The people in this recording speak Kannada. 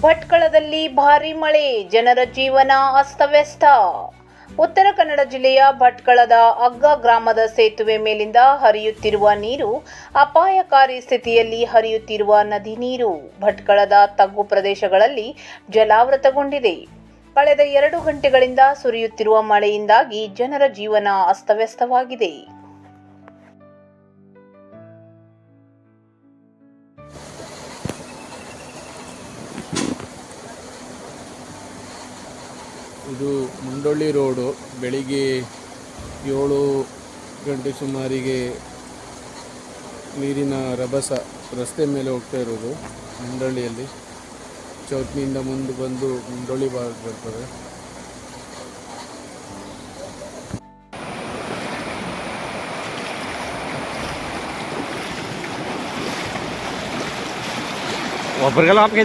ಭಟ್ಕಳದಲ್ಲಿ ಭಾರಿ ಮಳೆ, ಜನರ ಜೀವನ ಅಸ್ತವ್ಯಸ್ತ. ಉತ್ತರ ಕನ್ನಡ ಜಿಲ್ಲೆಯ ಭಟ್ಕಳದ ಅಗ್ಗ ಗ್ರಾಮದ ಸೇತುವೆ ಮೇಲಿಂದ ಹರಿಯುತ್ತಿರುವ ನೀರು ಅಪಾಯಕಾರಿ ಸ್ಥಿತಿಯಲ್ಲಿ ಹರಿಯುತ್ತಿರುವ ನದಿ ನೀರು. ಭಟ್ಕಳದ ತಗ್ಗು ಪ್ರದೇಶಗಳಲ್ಲಿ ಜಲಾವೃತಗೊಂಡಿದೆ. ಕಳೆದ ಎರಡು ಗಂಟೆಗಳಿಂದ ಸುರಿಯುತ್ತಿರುವ ಮಳೆಯಿಂದಾಗಿ ಜನರ ಜೀವನ ಅಸ್ತವ್ಯಸ್ತವಾಗಿದೆ. ಇದು ಮುಂಡೊಳ್ಳಿ ರೋಡು. ಬೆಳಿಗ್ಗೆ ಏಳು ಗಂಟೆ ಸುಮಾರಿಗೆ ನೀರಿನ ರಭಸ ರಸ್ತೆ ಮೇಲೆ ಹೋಗ್ತಾ ಇರೋದು ಮುಂಡಳ್ಳಿಯಲ್ಲಿ. ಚೌಟ್ನಿಯಿಂದ ಮುಂದೆ ಬಂದು ಮುಂಡೊಳ್ಳಿ ಭಾಗ ಬರ್ತದೆ. ಒಬ್ಬರಿಗೆಲ್ಲ ಆಪ್ಗೆ